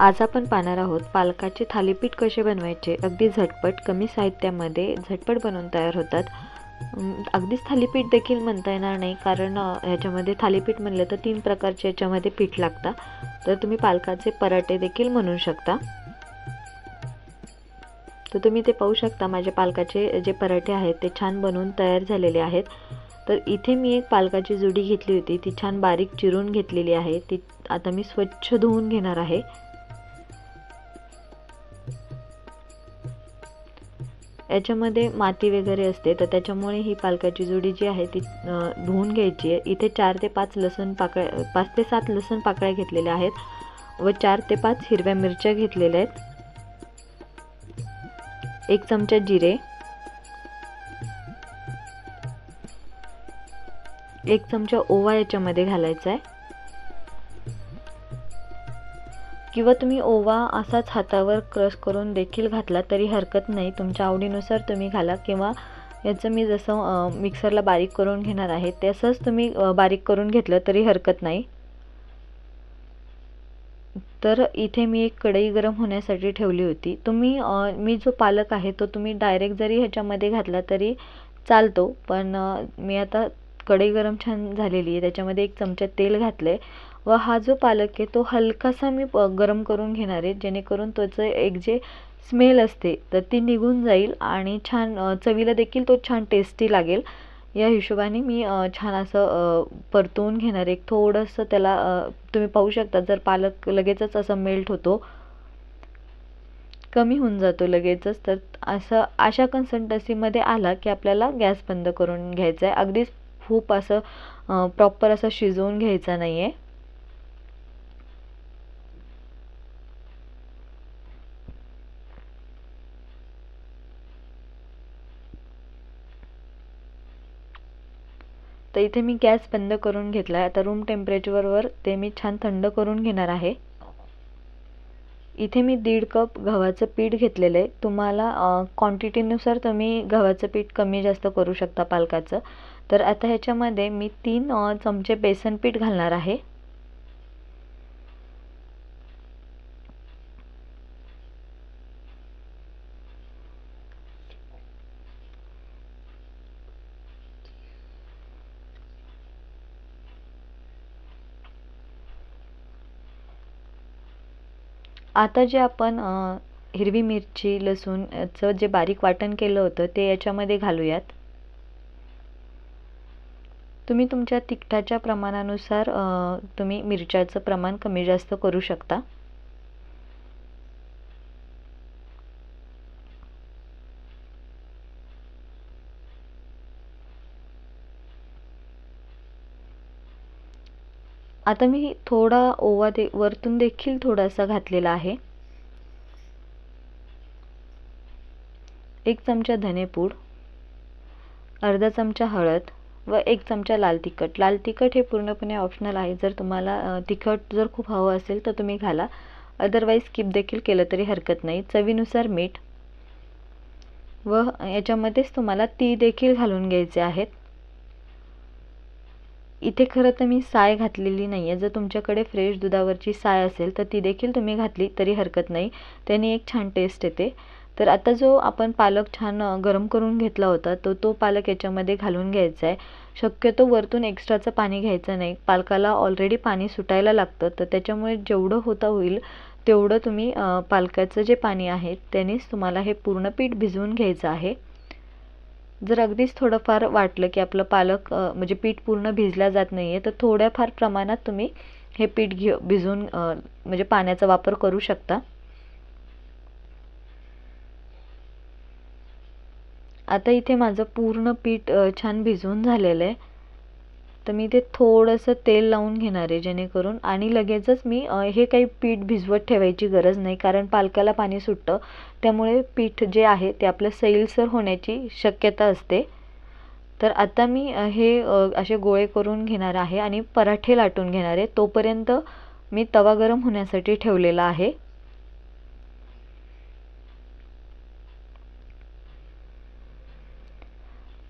आज आपण पाहणार आहोत पालकाचे थालीपीठ कसे बनवायचे? अगदी झटपट कमी साहित्यामध्ये झटपट बनवून तयार होतात. अगदीच थालीपीठ देखील म्हणता येणार नाही कारण ह्याच्यामध्ये थालीपीठ म्हणलं तर तीन प्रकारचे याच्यामध्ये पीठ लागतं. तर तुम्ही पालकाचे पराठे देखील म्हणू शकता. तर तुम्ही ते पाहू शकता माझ्या पालकाचे जे पराठे आहेत ते छान बनवून तयार झालेले आहेत. तर इथे मी एक पालकाची जुडी घेतली होती ती छान बारीक चिरून घेतलेली आहे. ती आता मी स्वच्छ धुवून घेणार आहे. याच्यामध्ये माती वगैरे असते तर त्याच्यामुळे ही पालकाची जुडी जी आहे ती धुवून घ्यायची आहे. इथे चार ते पाच लसूण पाकळ्या पाच ते सात लसूण पाकळ्या घेतलेल्या आहेत व चार ते पाच हिरव्या मिरच्या घेतलेल्या आहेत. एक चमचा जिरे एक चमचा ओवा याच्यामध्ये घालायचा आहे. किंवा तुम्ही ओवा असाच हातावर क्रश करून देखील घातला तरी हरकत नाही. तुमच्या आवडीनुसार तुम्ही घाला किंवा याचं मी जसं मिक्सरला बारीक करून घेणार आहे तसंच तुम्ही बारीक करून घेतलं तरी हरकत नाही. तर इथे मी एक कढई गरम होण्यासाठी ठेवली होती. तुम्ही मी जो पालक आहे तो तुम्ही डायरेक्ट जरी ह्याच्यामध्ये घातला तरी चालतो. पण मी आता कढई गरम छान झालेली आहे. त्याच्यामध्ये एक चमचा तेल घातलं आहे व हा जो पालक आहे तो हलकासा मी प- गरम करून घेणार आहे. जेणेकरून त्याचं एक जे स्मेल असते तर ती निघून जाईल आणि छान चवीला देखील तो छान टेस्टी लागेल. या हिशोबाने मी छान असं परतवून घेणार आहे. एक थोडंसं त्याला तुम्ही पाहू शकता जर पालक लगेचच असं मेल्ट होतो कमी होऊन जातो लगेचच तर असं अशा कन्सिस्टन्सीमध्ये आला की आपल्याला गॅस बंद करून घ्यायचा आहे. अगदीच खूप असं प्रॉपर असं शिजवून घ्यायचा नाही आहे तर इथे मी गॅस बंद करून घेतला आहे. आता रूम टेम्परेचरवर ते मी छान थंड करून घेणार आहे. इथे मी दीड कप गव्हाचं पीठ घेतलेलं आहे. तुम्हाला क्वांटिटीनुसार तुम्ही गव्हाचं पीठ कमी जास्त करू शकता पालकाचं. तर आता ह्याच्यामध्ये मी तीन चमचे बेसन पीठ घालणार आहे. आता जे आपण हिरवी मिरची लसूणचं जे बारीक वाटण केलं होतं ते याच्यामध्ये घालूयात. तुम्ही तुमच्या तिखटाच्या प्रमाणानुसार तुम्ही मिरच्याचं प्रमाण कमी जास्त करू शकता. आता मी थोडा ओवा दे वरतून देखील थोडासा घातलेला आहे. एक चमचा धनेपूड अर्धा चमचा हळद व एक चमचा लाल तिखट. लाल तिखट हे पूर्णपणे ऑप्शनल आहे. जर तुम्हाला तिखट जर खूप हवं असेल तर तुम्ही घाला. अदरवाईज स्किप देखील केलं तरी हरकत नाही. चवीनुसार मीठ व याच्यामध्येच तुम्हाला ती देखील घालून घ्यायचे आहेत. इथे खरं तर मी साय घातलेली नाही आहे जर तुमच्याकडे फ्रेश दुधावरची साय असेल तर ती देखील तुम्ही घातली तरी हरकत नाही. त्याने एक छान टेस्ट येते. तर आता जो आपण पालक छान गरम करून घेतला होता तो तो पालक याच्यामध्ये घालून घ्यायचा आहे शक्यतो वरतून एक्स्ट्राचं पाणी घ्यायचं नाही. पालकाला ऑलरेडी पाणी सुटायला लागतं तर त्याच्यामुळे जेवढं होता होईल तेवढं तुम्ही पालकाचं जे पाणी आहे त्यानेच तुम्हाला हे पूर्ण पीठ भिजवून घ्यायचं आहे. जर अगदीच थोडंफार वाटलं की आपलं पालक म्हणजे पीठ पूर्ण भिजला जात नाही आहे तर थोड्याफार प्रमाणात तुम्ही हे पीठ घे भिजून म्हणजे पाण्याचा वापर करू शकता. आता इथे माझं पूर्ण पीठ छान भिजवून झालेलं आहे. तर मी ते थोडंसं तेल लावून घेणार आहे जेणेकरून आणि लगेचच मी हे काही पीठ भिजवत ठेवायची गरज नाही कारण पालकाला पाणी सुटतं. त्यामुळे पीठ जे आहे ते आपलं सैलसर होण्याची शक्यता असते. तर आता मी हे असे गोळे करून घेणार आहे आणि पराठे लाटून घेणार आहे. तोपर्यंत मी तवा गरम होण्यासाठी ठेवलेला आहे.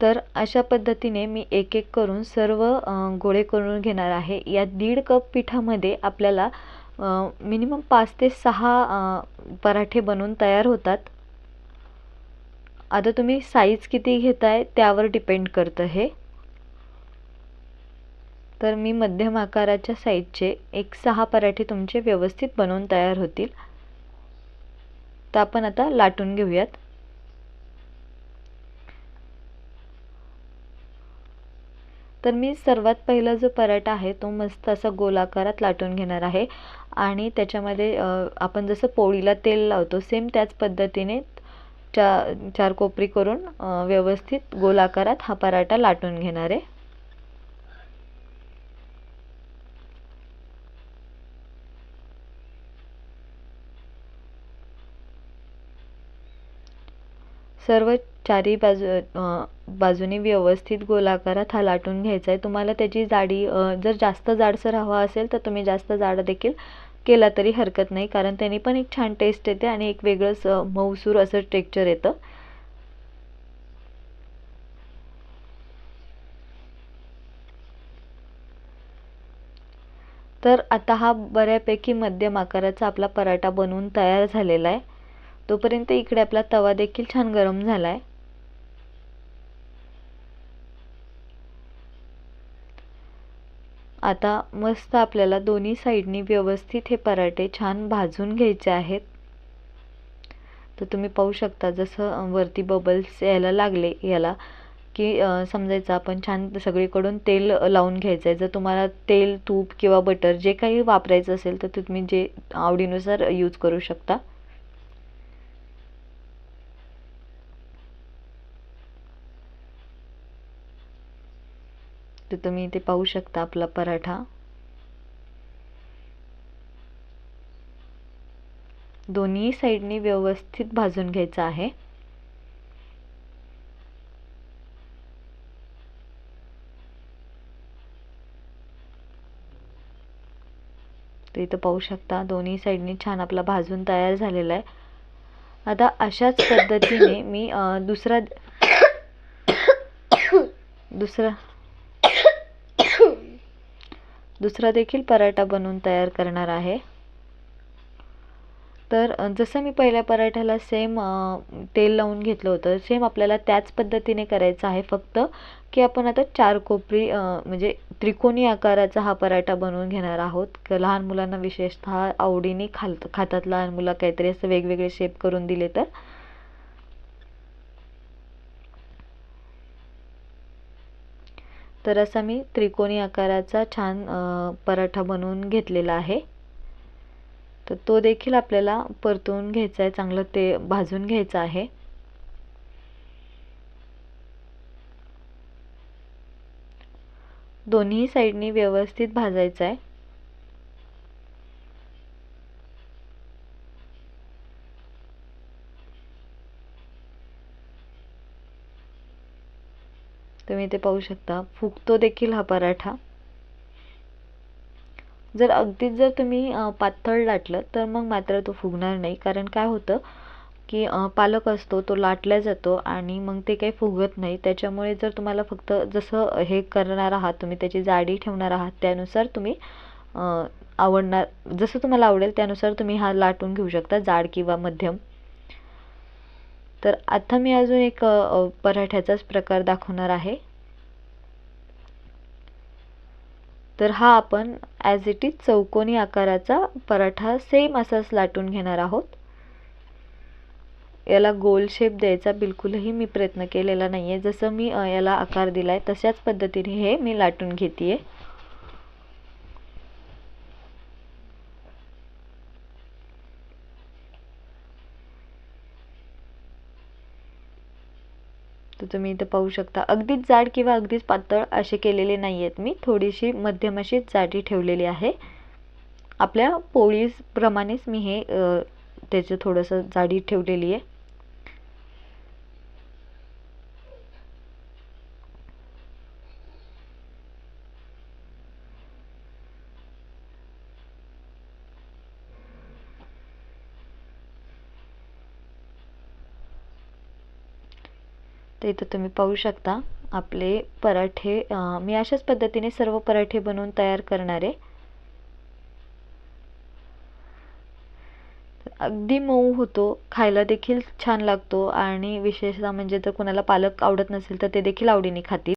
तर अशा पद्धतीने मी एक एक करून सर्व गोळे करून घेणार आहे. या दीड कप पिठामध्ये आपल्याला मिनिमम पाच ते सहा पराठे बनवून तयार होतात. आता तुम्ही साईज किती घेताय त्यावर डिपेंड करतं हे. तर मी मध्यम आकाराच्या साईजचे एक सहा पराठे तुमचे व्यवस्थित बनवून तयार होतील. तर आपण आता लाटून घेऊयात. तर मी सर्वात पहिला जो पराठा आहे तो मस्त असा गोलाकारात लाटून घेणार आहे. आणि त्याच्यामध्ये आपण जसं पोळीला तेल लावतो सेम त्याच पद्धतीने चा चार कोपरी करून व्यवस्थित गोलाकारात हा पराठा लाटून घेणार आहे. सर्व चारी बाजू बाजूने व्यवस्थित गोलाकारात हा लाटून घ्यायचा आहे तुम्हाला त्याची जाडी जर जास्त जाडसर हवा असेल तर तुम्ही जास्त जाड देखील केला तरी हरकत नाही. कारण त्याने पण एक छान टेस्ट येते आणि एक वेगळंच मऊसूर असं टेक्चर येतं. तर आता हा बऱ्यापैकी मध्यम आकाराचा आपला पराठा बनवून तयार झालेला आहे. तोपर्यंत इकडे आपला तवा देखील छान गरम झाला आहे आता मस्त आपल्याला दोन्ही साईडनी व्यवस्थित हे पराठे छान भाजून घ्यायचे आहेत. तर तुम्ही पाहू शकता जसं वरती बबल्स यायला लागले याला की समजायचं आपण छान सगळीकडून तेल लावून घ्यायचं आहे जर तुम्हाला तेल तूप किंवा बटर जे काही वापरायचं असेल तर तुम्ही जे आवडीनुसार यूज करू शकता. तर तुम्ही इथे पाहू शकता आपला पराठा. दोन्ही साईडनी व्यवस्थित भाजून घ्यायचा आहे. तर इथं पाहू शकता दोन्ही साईडनी छान आपला भाजून तयार झालेला आहे. आता अशाच पद्धतीने मी दुसरा दुसरा दुसरा देखील पराठा बनवून तयार करणार आहे. तर जसं मी पहिल्या पराठ्याला सेम तेल लावून घेतलं होतं सेम आपल्याला त्याच पद्धतीने करायचं आहे फक्त की आपण आता चार कोपरी म्हणजे त्रिकोणी आकाराचा हा पराठा बनवून घेणार आहोत. लहान मुलांना विशेषतः आवडीने खाल खातात लहान मुलं काहीतरी असं वेगवेगळे शेप करून दिले तर. तर असा मी त्रिकोणी आकाराचा छान पराठा बनवून घेतलेला आहे. तर तो देखील आपल्याला परतवून घ्यायचा आहे चांगलं ते भाजून घ्यायचं आहे. दोन्ही साईडनी व्यवस्थित भाजायचं आहे. तुम्ही इथे पाहू शकता. फुगतो देखील हा पराठा. जर अगदीच जर तुम्ही पातळ लाटलं तर मग मात्र तो फुगणार नाही. कारण काय होतं की पालक असतो तो लाटला जातो आणि मग ते काही फुगत नाही. त्याच्यामुळे जर तुम्हाला फक्त जसं हे करणार आहात तुम्ही त्याची जाडी ठेवणार आहात त्यानुसार तुम्ही आवडणार जसं तुम्हाला आवडेल त्यानुसार तुम्ही हा लाटून घेऊ शकता जाड किंवा मध्यम. तर आता मी अजून एक पराठ्याचाच प्रकार दाखवणार आहे. तर हा आपण ॲज इट इज चौकोनी आकाराचा पराठा सेम असाच लाटून घेणार आहोत. याला गोल शेप द्यायचा बिलकुलही मी प्रयत्न केलेला नाही आहे जसं मी याला आकार दिला आहे तशाच पद्धतीने हे मी लाटून घेते आहे तर तुम्ही इथं पाहू शकता. अगदीच जाड किंवा अगदीच पातळ असे केलेले नाही आहेत मी. थोडीशी मध्यम अशी जाडी ठेवलेली आहे. आपल्या पोळीप्रमाणेच मी हे त्याचं थोडंसं जाडी ठेवलेली आहे. तर इथं तुम्ही पाहू शकता आपले पराठे मी अशाच पद्धतीने सर्व पराठे बनवून तयार करणार आहे. अगदी मऊ होतो खायला देखील छान लागतो आणि विशेषतः म्हणजे जर कोणाला पालक आवडत नसेल तर ते देखील आवडीने खातील.